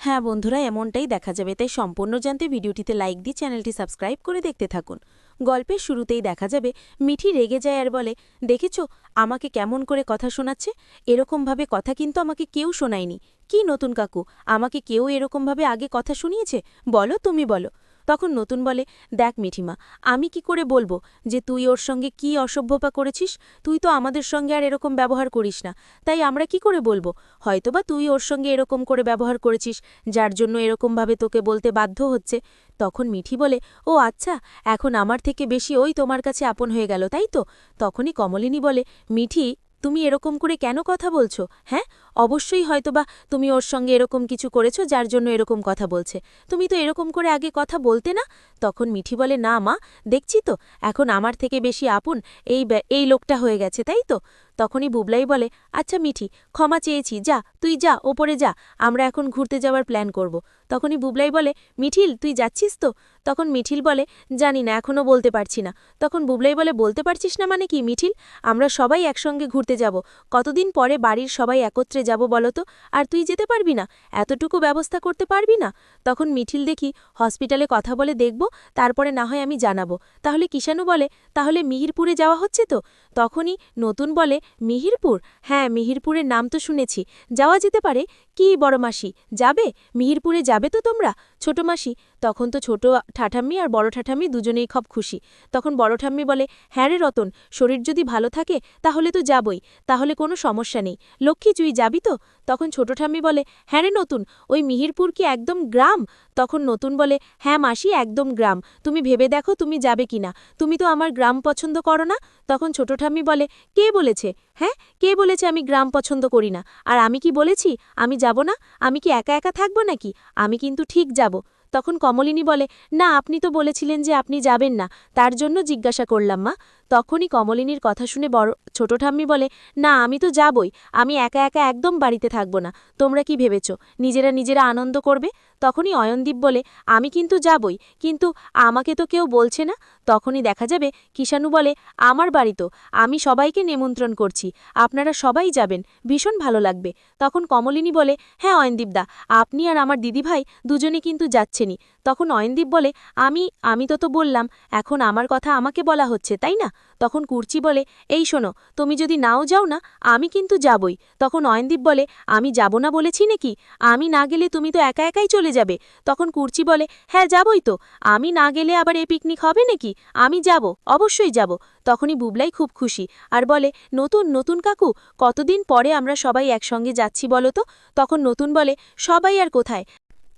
হ্যাঁ বন্ধুরা, এমনটাই দেখা যাবে। তাই সম্পূর্ণ জানতে ভিডিওটিতে লাইক দিয়ে চ্যানেলটি সাবস্ক্রাইব করে দেখতে থাকুন। গল্পের শুরুতেই দেখা যাবে, মিঠি রেগে যায় আর বলে, দেখেছ, আমাকে কেমন করে কথা শোনাচ্ছে? এরকমভাবে কথা কিন্তু আমাকে কেউ শোনায়নি। কি নতুন কাকু, আমাকে কেউ এরকমভাবে আগে কথা শুনিয়েছে? বলো, তুমি বলো। তখন নতুন বলে, দেখ মিঠিমা, আমি কি করে বলব যে তুই ওর সঙ্গে কি অসভ্যতা করেছিস? তুই তো আমাদের সঙ্গে আর এরকম ব্যবহার করিস না। তাই আমরা কি করে বলব? হয়তোবা তুই ওর সঙ্গে এরকম করে ব্যবহার করেছিস, যার জন্য এরকমভাবে তোকে বলতে বাধ্য হচ্ছে। তখন মিঠি বলে, ও আচ্ছা এখন আমার থেকে বেশি ওই তোমার কাছে আপন হয়ে গেল, তাই তো? তখনই কমলিনী বলে, মিঠি, তুমি এরকম করে কেন কথা বলছো? হ্যাঁ অবশ্যই হয়তোবা তুমি ওর সঙ্গে এরকম কিছু করেছ যার জন্য এরকম কথা বলছে। তুমি তো এরকম করে আগে কথা বলতে না? তখন মিঠি বলে, না মা, দেখছি তো, এখন আমার থেকে বেশি আপন এই এই লোকটা হয়ে গেছে, তাই তো? তখনই বুবলাই বলে আচ্ছা মিঠি, ক্ষমা চেয়েছি, যা, তুই যা, ওপরে যা, আমরা এখন ঘুরতে যাওয়ার প্ল্যান করব। তখনই বুবলাই বলে, মিঠিল, তুই যাচ্ছিস তো? তখন মিঠিল বলে, জানি না এখনও বলতে পারছি না। তখন বুবলাই বলে, বলতে পারছিস না মানে কি মিঠিল? আমরা সবাই একসঙ্গে ঘুরতে যাব। কতদিন পরে বাড়ির সবাই একত্রে যাব বলতো? আর তুই যেতে পারবি না? এতটুকু ব্যবস্থা করতে পারবি না? তখন মিঠিল দেখি হসপিটালে কথা বলে দেখব, তারপরে না হয় আমি জানাব। তাহলে কিষাণু বলে, তাহলে মিহিরপুরে যাওয়া হচ্ছে তো? তখনই নতুন বলে, মিহিরপুর? হ্যাঁ মিহিরপুরের নাম তো শুনেছি। যাওয়া যেতে পারে। কি বড় মাসি? যাবে? মিহিরপুরে যাবে তো তোমরা? ছোট মাসি? তখন তো ছোট ঠাঠাম্মি আর বড় ঠাঠাম্মি দুজনেই খুব খুশি। তখন বড় ঠাম্মি বলে হ্যাঁ রে রতন, শরীর যদি ভালো থাকে, তাহলে তো যাবই। তাহলে কোনো সমস্যা নেই। লক্ষ্মী চুই যাবি তো? তখন ছোট ঠাম্মি বলে হ্যাঁ রে নতুন, ওই মিহিরপুর কি একদম গ্রাম? তখন নতুন বলে হ্যাঁ মাসি, একদম গ্রাম। তুমি ভেবে দেখো তুমি যাবে কিনা। তুমি তো আমার গ্রাম পছন্দ করো না? তখন ছোট ঠাম্মি বলে, কে বলেছে? হ্যাঁ কে বলেছে আমি গ্রাম পছন্দ করি না? আর আমি কি বলেছি? আমি যাব না? আমি কি একা একা থাকব নাকি? আমি কিন্তু ঠিক যাব। তখন কমলিনী বলে, না, আপনি তো বলেছিলেন যে আপনি যাবেন না, তার জন্য জিজ্ঞাসা করলাম মা। তখনই কমলিনীর কথা শুনে বড় ছোট ঠাম্মি বলে, না, আমি তো যাবই, আমি একা একা একদম বাড়িতে থাকব না, তোমরা কি ভেবেছ, নিজেরা নিজেরা আনন্দ করবে? তখনই অয়নদীপ বলে, আমি কিন্তু যাবই, কিন্তু আমাকে তো কেউ বলছে না? তখনই দেখা যাবে, কিষাণু বলে, আমার বাড়ি তো, আমি সবাইকে নিমন্ত্রণ করছি, আপনারা সবাই যাবেন, ভীষণ ভালো লাগবে। তখন কমলিনী বলে হ্যাঁ অয়নদীপদা আপনি আর আমার দিদিভাই দুজনে কিন্তু যাচ্ছেনই। তখন অয়নদীপ বলে, আমি আমি তো তো বললাম, এখন আমার কথা আমাকে বলা হচ্ছে, তাই না? তখন কুর্চি বলে, এই শোনো, তুমি যদি নাও যাও না, আমি কিন্তু যাবই। তখন অয়নদীপ বলে, আমি যাব না বলেছি নাকি? আমি না গেলে তুমি তো একা একাই চলে যাবে। তখন কুর্চি বলে হ্যাঁ যাবই তো। আমি না গেলে আবার এ পিকনিক হবে নাকি? আমি যাব, অবশ্যই যাব। তখনই বুবলাই খুব খুশি আর বলে, নতুন নতুন কাকু, কতদিন পরে আমরা সবাই একসঙ্গে যাচ্ছি বলো তো? তখন নতুন বলে, সবাই আর কোথায়?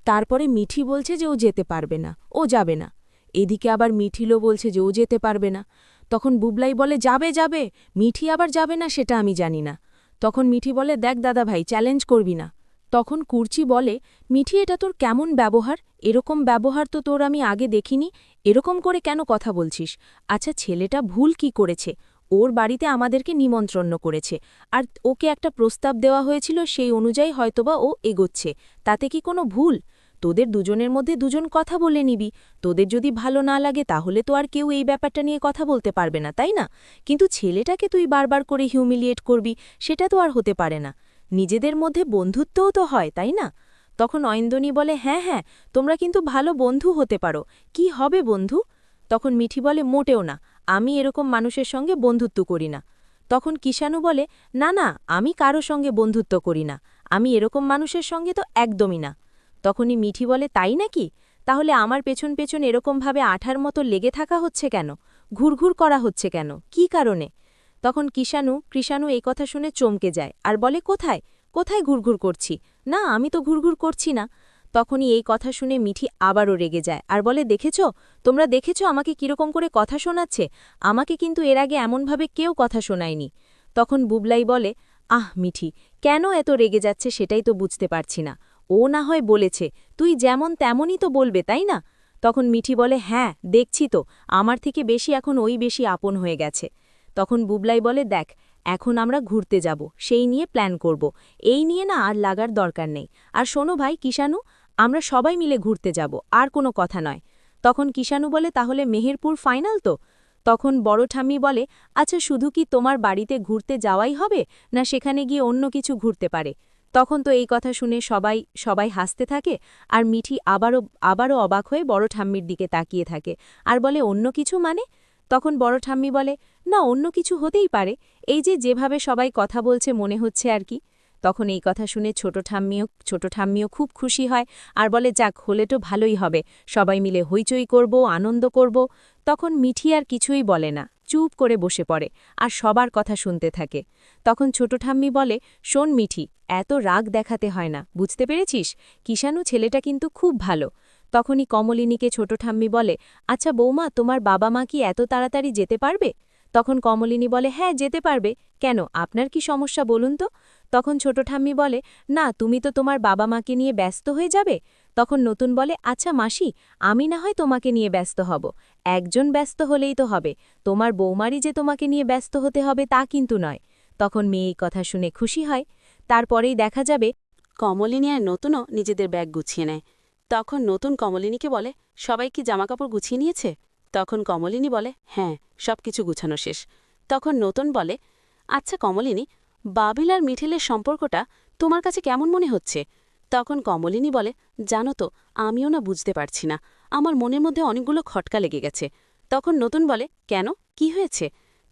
তারপরে মিঠি বলছে যে ও যেতে পারবে না, ও যাবে না। এদিকে আবার মিঠিলও বলছে যে ও যেতে পারবে না। তখন বুবলাই বলে, যাবে যাবে। মিঠি আবার যাবে না সেটা আমি জানি না। তখন মিঠি বলে, দেখ দাদা ভাই চ্যালেঞ্জ করবি না। তখন কুর্চি বলে, মিঠি, এটা তোর কেমন ব্যবহার? এরকম ব্যবহার তো তোর আমি আগে দেখিনি। এরকম করে কেন কথা বলছিস? আচ্ছা ছেলেটা ভুল কি করেছে? ওর বাড়িতে আমাদেরকে নিমন্ত্রণ করেছে। আর ওকে একটা প্রস্তাব দেওয়া হয়েছিল, সেই অনুযায়ী হয়তোবা ও এগোচ্ছে। তাতে কি কোনো ভুল? তোদের দুজনের মধ্যে দুজন কথা বলে নিবি। তোদের যদি ভালো না লাগে, তাহলে তো আর কেউ এই ব্যাপারটা নিয়ে কথা বলতে পারবে না, তাই না? কিন্তু ছেলেটাকে তুই বারবার করে হিউমিলিয়েট করবি, সেটা তো আর হতে পারে না। নিজেদের মধ্যে বন্ধুত্বও তো হয়, তাই না? তখন অয়ন্দনী বলে হ্যাঁ হ্যাঁ তোমরা কিন্তু ভালো বন্ধু হতে পারো। কি হবে বন্ধু? তখন মিঠি বলে, মোটেও না, আমি এরকম মানুষের সঙ্গে বন্ধুত্ব করি না। তখন কিষাণু বলে, না না, আমি কারও সঙ্গে বন্ধুত্ব করি না। আমি এরকম মানুষের সঙ্গে তো একদমই না। তখনই মিঠি বলে, তাই নাকি? তাহলে আমার পেছন পেছন এরকমভাবে আঠার মতো লেগে থাকা হচ্ছে কেন? ঘুরঘুর করা হচ্ছে কেন? কি কারণে? তখন কিষাণু, কৃষাণু এই কথা শুনে চমকে যায় আর বলে, কোথায়? কোথায় ঘুরঘুর করছি? না, আমি তো ঘুরঘুর করছি না। তখনই এই কথা শুনে মিঠি আবারও রেগে যায় আর বলে, দেখেছ? তোমরা দেখেছ আমাকে কীরকম করে কথা শোনাচ্ছে? আমাকে কিন্তু এর আগে এমনভাবে কেউ কথা শোনায়নি। তখন বুবলাই বলে, আহ, মিঠি, কেন এত রেগে যাচ্ছে সেটাই তো বুঝতে পারছি না। ও না হয় বলেছে, তুই যেমন তেমনই তো বলবে, তাই না? তখন মিঠি বলে হ্যাঁ দেখছি তো, আমার থেকে বেশি এখন ওই বেশি আপন হয়ে গেছে। তখন বুবলাই বলে, দেখ, এখন আমরা ঘুরতে যাব, সেই নিয়ে প্ল্যান করব। এই নিয়ে না আর লাগার দরকার নেই। আর শোনো ভাই, কিষাণু, আমরা সবাই মিলে ঘুরতে যাব, আর কোনো কথা নয়। তখন কিষাণু বলে, তাহলে মেহেরপুর ফাইনাল তো? তখন বড় ঠাম্মি বলে আচ্ছা শুধু কি তোমার বাড়িতে ঘুরতে যাওয়াই হবে, না সেখানে গিয়ে অন্য কিছু ঘুরতে পারে? তখন তো এই কথা শুনে সবাই সবাই হাসতে থাকে আর মিঠি আবারও আবারও অবাক হয়ে বড় ঠাম্মির দিকে তাকিয়ে থাকে। আর বলে, অন্য কিছু মানে? তখন বড় ঠাম্মি বলে, না, অন্য কিছু হতেই পারে। এই যে যেভাবে সবাই কথা বলছে মনে হচ্ছে আর কি। তখন এই কথা শুনে ছোট ঠাম্মিও ছোট ঠাম্মিও খুব খুশি হয় আর বলে, যাক, হলে তো ভালোই হবে। সবাই মিলে হইচই করব, আনন্দ করব। তখন মিঠি আর কিছুই বলে না। চুপ করে বসে পড়ে আর সবার কথা শুনতে থাকে। তখন ছোট ঠাম্মি বলে, শোন মিঠি, এত রাগ দেখাতে হয় না, বুঝতে পেরেছিস? কিষাণু ছেলেটা কিন্তু খুব ভালো। তখনই কমলিনীকে ছোট ঠাম্মি বলে আচ্ছা বৌমা, তোমার বাবা মা কি এত তাড়াতাড়ি যেতে পারবে? তখন কমলিনী বলে হ্যাঁ যেতে পারবে। কেন? আপনার কি সমস্যা বলুন তো? তখন ছোট ঠাম্মি বলে, না, তুমি তো তোমার বাবা মাকে নিয়ে ব্যস্ত হয়ে যাবে? তখন নতুন বলে আচ্ছা মাসি, আমি না হয় তোমাকে নিয়ে ব্যস্ত হব। একজন ব্যস্ত হলেই তো হবে। তোমার বৌমারই যে তোমাকে নিয়ে ব্যস্ত হতে হবে তা কিন্তু নয়। তখন মেয়ে এই কথা শুনে খুশি হয়। তারপরেই দেখা যাবে, কমলিনী আর নতুনও নিজেদের ব্যাগ গুছিয়ে নেয়। তখন নতুন কমলিনীকে বলে, সবাই কি জামাকাপড় গুছিয়ে নিয়েছে? তখন কমলিনী বলে হ্যাঁ সব কিছু গুছানো শেষ। তখন নতুন বলে আচ্ছা কমলিনী, বাবিল আর মিঠেলের সম্পর্কটা তোমার কাছে কেমন মনে হচ্ছে? তখন কমলিনী বলে, জানো তো, আমিও না বুঝতে পারছি না। আমার মনের মধ্যে অনেকগুলো খটকা লেগে গেছে তখন নতুন বলে, কেন? কি হয়েছে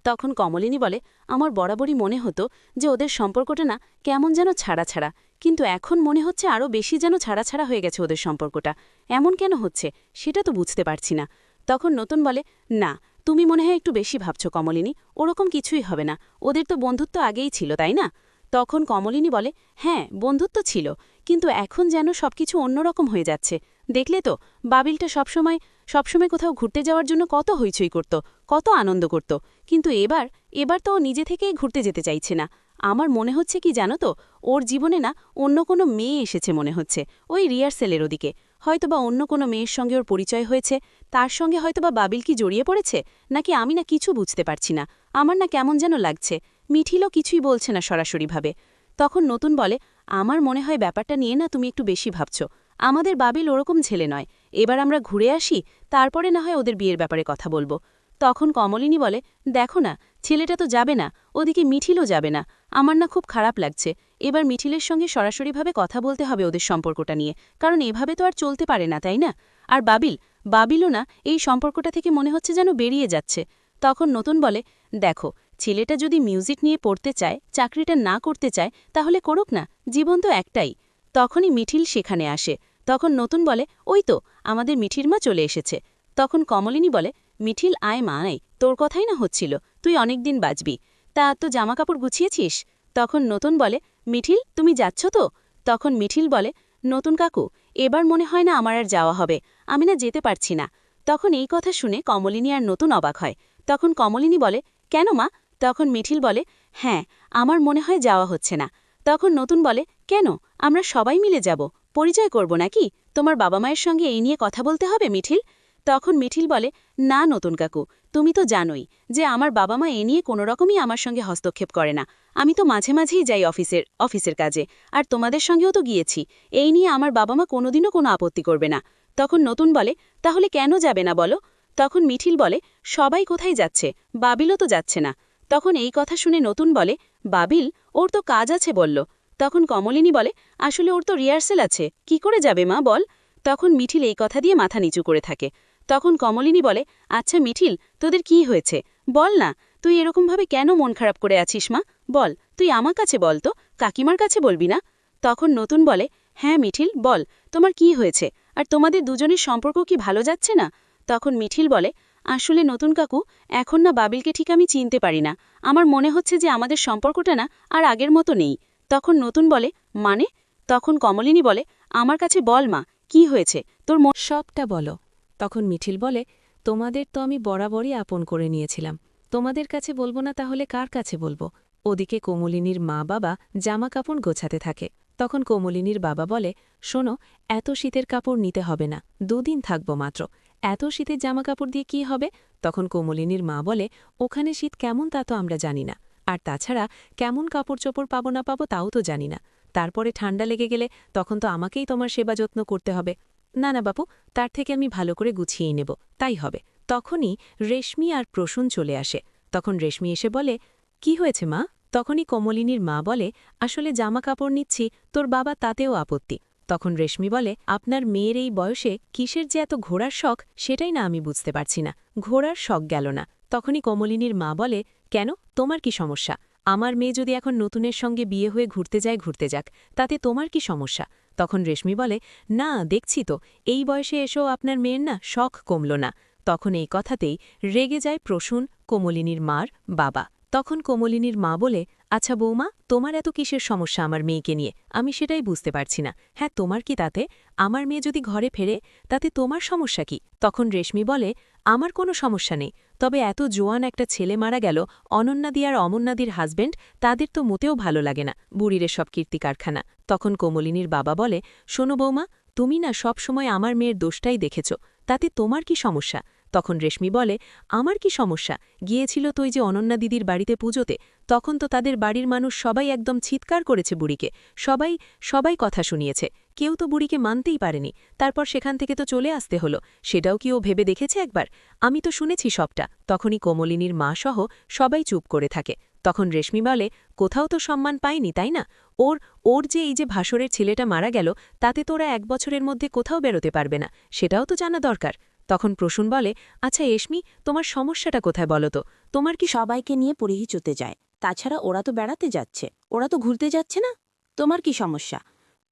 তখন কমলিনী বলে, আমার বরাবরই মনে হতো যে ওদের সম্পর্কটা না কেমন যেন ছাড়া ছাড়া কিন্তু এখন মনে হচ্ছে আরও বেশি যেন ছাড়া ছাড়া হয়ে গেছে ওদের সম্পর্কটা। এমন কেন হচ্ছে? সেটা তো বুঝতে পারছি না তখন নতুন বলে, না, তুমি মনে হয় একটু বেশি ভাবছ কমলিনী, ওরকম কিছুই হবে না। ওদের তো বন্ধুত্ব আগেই ছিল, তাই না তখন কমলিনী বলে হ্যাঁ বন্ধুত্ব ছিল। কিন্তু এখন যেন সবকিছু অন্যরকম হয়ে যাচ্ছে। দেখলে তো, বাবিলটা সবসময় সবসময় কোথাও ঘুরতে যাওয়ার জন্য কত হইচই করত, কত আনন্দ করত। কিন্তু এবার এবার তো নিজে থেকেই ঘুরতে যেতে চাইছে না। আমার মনে হচ্ছে কি জানো তো, ওর জীবনে না অন্য কোনো মেয়ে এসেছে মনে হচ্ছে, ওই রিহার্সেলের ওদিকে। হয়তোবা অন্য কোনো মেয়ের সঙ্গে ওর পরিচয় হয়েছে, তার সঙ্গে হয়তোবা বাবিল কি জড়িয়ে পড়েছে, নাকি আমি না কিছু বুঝতে পারছি না। আমার না কেমন যেন লাগছে, মিঠিলও কিছুই বলছে না সরাসরিভাবে। তখন নতুন বলে আমার মনে হয় ব্যাপারটা নিয়ে না তুমি একটু বেশি ভাবছ। আমাদের বাবিল ওরকম ছেলে নয়। এবার আমরা ঘুরে আসি, তারপরে না হয় ওদের বিয়ের ব্যাপারে কথা বলব। তখন কমলিনী বলে, দেখো না, ছেলেটা তো যাবে না, ওদিকে মিঠিলও যাবে না। আমার না খুব খারাপ লাগছে। এবার মিঠিলের সঙ্গে সরাসরিভাবে কথা বলতে হবে ওদের সম্পর্কটা নিয়ে, কারণ এভাবে তো আর চলতে পারে না, তাই না? আর বাবিল, বাবিলও না এই সম্পর্কটা থেকে মনে হচ্ছে যেন বেরিয়ে যাচ্ছে। তখন নতুন বলে, দেখো ছেলেটা যদি মিউজিক নিয়ে পড়তে চায়, চাকরিটা না করতে চায়, তাহলে করুক না, জীবন তো একটাই। তখনই মিঠিল সেখানে আসে। তখন নতুন বলে, ওই তো, আমাদের মিঠির মা চলে এসেছে। তখন কমলিনী বলে, মিঠিল, আয় মা নাই তোর কথাই না হচ্ছিল, তুই অনেক দিন বাঁচবি। তা তো জামাকাপড় গুছিয়েছিস? তখন নতুন বলে, মিঠিল, তুমি যাচ্ছ তো? তখন মিঠিল বলে, নতুন কাকু, এবার মনে হয় না আমার আর যাওয়া হবে। আমি না যেতে পারছি না। তখন এই কথা শুনে কমলিনী আর নতুন অবাক হয়। তখন কমলিনী বলে, কেন মা? তখন মিঠিল বলে হ্যাঁ আমার মনে হয় যাওয়া হচ্ছে না। তখন নতুন বলে, কেন? আমরা সবাই মিলে যাব। পরিচয় করব নাকি? তোমার বাবা মায়ের সঙ্গে এই নিয়ে কথা বলতে হবে, মিঠিল? তখন মিঠিল বলে, না নতুন কাকু, তুমি তো জানোই যে আমার বাবা মা এ নিয়ে কোনো রকমই আমার সঙ্গে হস্তক্ষেপ করে না। আমি তো মাঝে মাঝেই যাই অফিসের অফিসের কাজে, আর তোমাদের সঙ্গেও তো গিয়েছি। এই নিয়ে আমার বাবা মা কোনোদিনও কোনো আপত্তি করবে না। তখন নতুন বলে, তাহলে কেন যাবে না বলো? তখন মিঠিল বলে, সবাই কোথায় যাচ্ছে? বাবিলও তো যাচ্ছে না। তখন এই কথা শুনে নতুন বলে, বাবিল, ওর তো কাজ আছে, বলল। তখন কমলিনী বলে, আসলে ওর তো রিহার্সেল আছে, কি করে যাবে মা, বল? তখন মিঠিল এই কথা দিয়ে মাথা নিচু করে থাকে। তখন কমলিনী বলে আচ্ছা মিঠিল, তোদের কি হয়েছে? বল না, তুই এরকমভাবে কেন মন খারাপ করে আছিস মা? বল, তুই আমার কাছে বল তো, কাকিমার কাছে বলবি না? তখন নতুন বলে হ্যাঁ মিঠিল, বল, তোমার কি হয়েছে? আর তোমাদের দুজনের সম্পর্ক কি ভালো যাচ্ছে না? তখন মিঠিল বলে আসলে নতুন কাকু, এখন না বাবিলকে ঠিক আমি চিনতে পারি না। আমার মনে হচ্ছে যে আমাদের সম্পর্কটা না আর আগের মতো নেই। তখন নতুন বলে মানে? তখন কমলিনী বলে, আমার কাছে বল মা, কি হয়েছে? তোর সবটা বলো। তখন মিঠিল বলে, তোমাদের তো আমি বরাবরই আপন করে নিয়েছিলাম। তোমাদের কাছে বলব না তাহলে কার কাছে বলব? ওদিকে কোমলিনীর মা বাবা জামা কাপড় গোছাতে থাকে। তখন কোমলিনীর বাবা বলে, শোনো, এত শীতের কাপড় নিতে হবে না। দুদিন থাকব মাত্র। এত শীতের জামা কাপড় দিয়ে কি হবে? তখন কোমলিনীর মা বলে, ওখানে শীত কেমন তা তো আমরা জানি না। আর তাছাড়া, কেমন কাপড় চোপড় পাবো না পাবো তাও তো জানি না। তারপরে ঠান্ডা লেগে গেলে তখন তো আমাকেই তোমার সেবা যত্ন করতে হবে। না না বাপু, তার থেকে আমি ভালো করে গুছিয়ে নেব। তাই হবে। তখনই রেশমি আর প্রসূন চলে আসে। তখন রেশমি এসে বলে, কি হয়েছে মা? তখনই কমলিনীর মা বলে, আসলে জামা কাপড় নিচ্ছি, তোর বাবা তাতেও আপত্তি। তখন রেশমি বলে, আপনার মেয়ের এই বয়সে কিসের যে এত ঘোড়ার শখ সেটাই না আমি বুঝতে পারছি না। ঘোড়ার শখ গেল না। তখনই কমলিনীর মা বলে, কেন? তোমার কি সমস্যা? আমার মেয়ে যদি এখন নতুনের সঙ্গে বিয়ে হয়ে ঘুরতে যায়, ঘুরতে যাক, তাতে তোমার কি সমস্যা? তখন রেশমি বলে, না, দেখছি তো, এই বয়সে এসেও আপনার মেয়ের না শখ কমল না। তখন এই কথাতেই রেগে যায় প্রসূন কোমলিনীর মার বাবা। তখন কোমলিনীর মা বলে আচ্ছা বৌমা, তোমার এত কিসের সমস্যা আমার মেয়েকে নিয়ে? আমি সেটাই বুঝতে পারছি না। হ্যাঁ তোমার কি তাতে? আমার মেয়ে যদি ঘরে ফেরে, তাতে তোমার সমস্যা কি? তখন রেশমি বলে, আমার কোনো সমস্যা নেই। তবে এত জোয়ান একটা ছেলে মারা গেল, অনন্যাদি আর অমন্যাদির হাজবেন্ড তাদের তো মোটেও ভালো লাগে না, বুড়ির সব কীর্তি কারখানা। তখন কোমলিনীর বাবা বলে, শোনো বৌমা, তুমি না সব সময় আমার মেয়ের দোষটাই দেখেছ, তাতে তোমার কি সমস্যা? তখন রেশমি বলে, আমার কি সমস্যা? গিয়েছিল তো ওই যে অনন্যা দিদির বাড়িতে পুজোতে। তখন তো তাদের বাড়ির মানুষ সবাই একদম চিৎকার করেছে বুড়িকে। সবাই সবাই কথা শুনিয়েছে। কেউ তো বুড়িকে মানতেই পারেনি। তারপর সেখান থেকে তো চলে আসতে হলো। সেটাও কি ও ভেবে দেখেছে একবার? আমি তো শুনেছি সবটা। তখনই কোমলিনীর মা সহ সবাই চুপ করে থাকে। তখন রেশমি বলে, কোথাও তো সম্মান পায়নি তাই না? ওর ওর যে এই যে ভাসরের ছেলেটা মারা গেল, তাতে তোরা এক বছরের মধ্যে কোথাও বেরোতে পারবে না। সেটাও তো জানা দরকার। তখন প্রসূন বলে আচ্ছা এশমি তোমার সমস্যাটা কোথায় বলো তো? তোমার কি সবাইকে নিয়ে পরিহিচতে যায়? তাছাড়া ওরা তো বেড়াতে যাচ্ছে। ওরা তো ঘুরতে যাচ্ছে না? তোমার কি সমস্যা?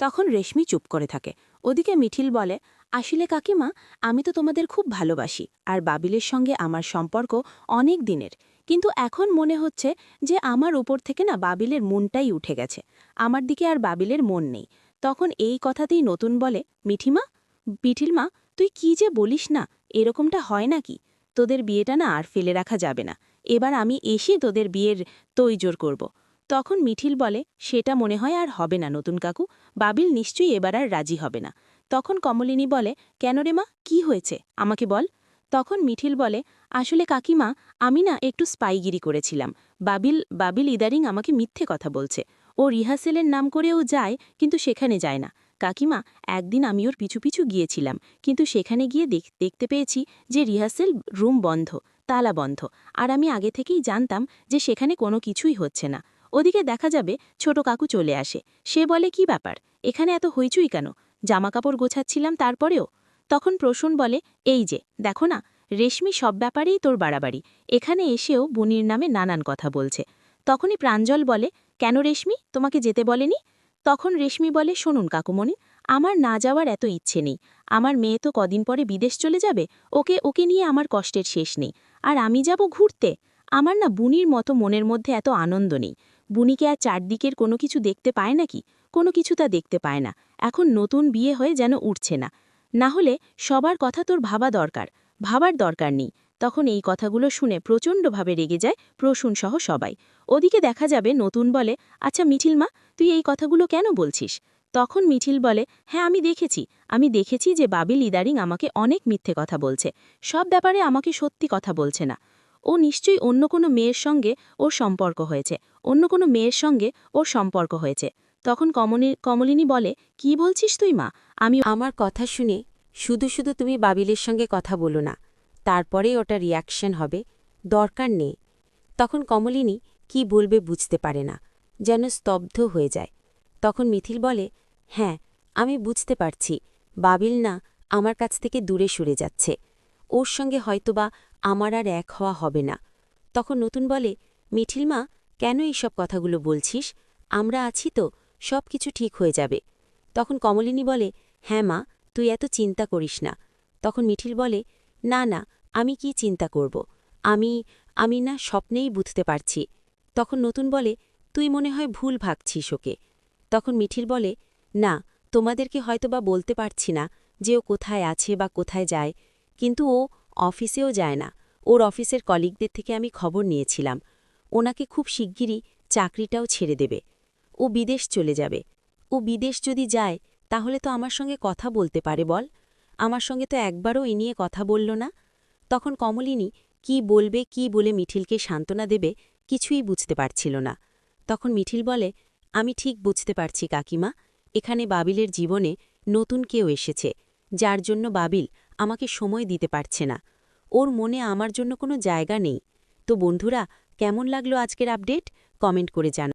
তখন রেশমি চুপ করে থাকে। ওদিকে মিঠিল বলে, আসলে কাকিমা, আমি তো তোমাদের খুব ভালোবাসি, আর বাবিলের সঙ্গে আমার সম্পর্ক অনেক দিনের। কিন্তু এখন মনে হচ্ছে যে আমার উপর থেকে না বাবিলের মনটাই উঠে গেছে। আমার দিকে আর বাবিলের মন নেই। তখন এই কথাতেই নতুন বলে, মিঠিমা, মিঠিলমা তুই কি যে বলিস না, এরকমটা হয় নাকি? তোদের বিয়েটা না আর ফেলে রাখা যাবে না। এবার আমি এসে তোদের বিয়ের তৈজোর করব। তখন মিঠিল বলে, সেটা মনে হয় আর হবে না, নতুন কাকু। বাবিল নিশ্চয়ই এবার আর রাজি হবে না। তখন কমলিনী বলে, কেন রে মা, কি হয়েছে? আমাকে বল। তখন মিঠিল বলে, আসলে কাকিমা, আমি না একটু স্পাইগিরি করেছিলাম। বাবিল বাবিল ইদারিং আমাকে মিথ্যে কথা বলছে। ও রিহার্সেলের নাম করে ও যায়, কিন্তু সেখানে যায় না। কাকিমা, একদিন আমি ওর পিছু পিছু গিয়েছিলাম, কিন্তু সেখানে গিয়ে দেখ, দেখতে পেয়েছি যে রিহার্সেল রুম বন্ধ, তালা বন্ধ। আর আমি আগে থেকেই জানতাম যে সেখানে কোনো কিছুই হচ্ছে না। ওদিকে দেখা যাবে ছোট কাকু চলে আসে। সে বলে, কি ব্যাপার? এখানে এত হইচুই কেন? জামাকাপড় গোছাচ্ছিলাম তারপরেও? তখন প্রসূন বলে, এই যে, দেখো না, রেশমি সব ব্যাপারেই তোর বাড়াবাড়ি। এখানে এসেও বুনির নামে নানান কথা বলছে। তখনই প্রাঞ্জল বলে, কেন রেশমি? তোমাকে যেতে বলেনি? তখন রেশমি বলে, শুনুন কাকুমণি, আমার না যাওয়ার এত ইচ্ছে নেই। আমার মেয়ে তো কদিন পরে বিদেশ চলে যাবে, ওকে ওকে নিয়ে আমার কষ্টের শেষ নেই। আর আমি যাব ঘুরতে? আমার না বুনির মতো মনের মধ্যে এত আনন্দ নেই। বুনিকে আর চারদিকের কোনো কিছু দেখতে পায় নাকি? কোনো কিছু তা দেখতে পায় না। এখন নতুন বিয়ে হয়ে যেন উঠছে না। না হলে সবার কথা তোর ভাবা দরকার। ভাবার দরকার নেই। তখন এই কথাগুলো শুনে প্রচণ্ডভাবে রেগে যায় প্রসূন সহ সবাই। ওদিকে দেখা যাবে নতুন বলে আচ্ছা মিঠিল মা তুই এই কথাগুলো কেন বলছিস? তখন মিঠিল বলে হ্যাঁ আমি দেখেছি। আমি দেখেছি যে বাবিল ইদারিং আমাকে অনেক মিথ্যে কথা বলছে। সব ব্যাপারে আমাকে সত্যি কথা বলছে না। ও নিশ্চয়ই অন্য কোনো মেয়ের সঙ্গে ওর সম্পর্ক হয়েছে। অন্য কোনো মেয়ের সঙ্গে ওর সম্পর্ক হয়েছে। তখন কমলিনী বলে, কি বলছিস তুই মা? আমি আমার কথা শুনে শুধু শুধু তুমি বাবিলের সঙ্গে কথা বলো না। তারপরেই ওটা রিয়াকশন হবে। দরকার নেই। তখন কমলিনী কি বলবে বুঝতে পারে না। যেন স্তব্ধ হয়ে যায়। তখন মিথিল বলে হ্যাঁ আমি বুঝতে পারছি। বাবিল না আমার কাছ থেকে দূরে সরে যাচ্ছে। ওর সঙ্গে হয়তোবা আমার আর এক হওয়া হবে না। তখন নতুন বলে মিঠিল মা, কেন এইসব কথাগুলো বলছিস? আমরা আছি তো, সব কিছু ঠিক হয়ে যাবে। তখন কমলিনী বলে হ্যাঁ মা, তুই এত চিন্তা করিস না। তখন মিঠিল বলে, না না, আমি কি চিন্তা করব? আমি আমি না স্বপ্নেই বুঝতে পারছি। তখন নতুন বলে তুই মনে হয় ভুল ভাবছিস ওকে। তখন মিঠিল বলে, না, তোমাদেরকে হয়তোবা বলতে পারছি না যে ও কোথায় আছে বা কোথায় যায়, কিন্তু ও অফিসেও যায় না। ওর অফিসের কলিগদের থেকে আমি খবর নিয়েছিলাম। ওনাকে খুব শিগগিরই চাকরিটাও ছেড়ে দেবে। ও বিদেশ চলে যাবে। ও বিদেশ যদি যায়, তাহলে তো আমার সঙ্গে কথা বলতে পারে বল। আমার সঙ্গে তো একবারও এ নিয়ে কথা বলল না তখন কমলিনী কি বলবে কি বলে মিঠিলকে সান্ত্বনা দেবে কিছুই বুঝতে পারছিল না। তখন মিঠিল বলে, আমি ঠিক বুঝতে পারছি, কাকিমা। এখানে বাবিলের জীবনে নতুন কেউ এসেছে, যার জন্য বাবিল আমাকে সময় দিতে পারছে না। ওর মনে আমার জন্য কোনো জায়গা নেই। তো বন্ধুরা, কেমন লাগল আজকের আপডেট? কমেন্ট করে জানা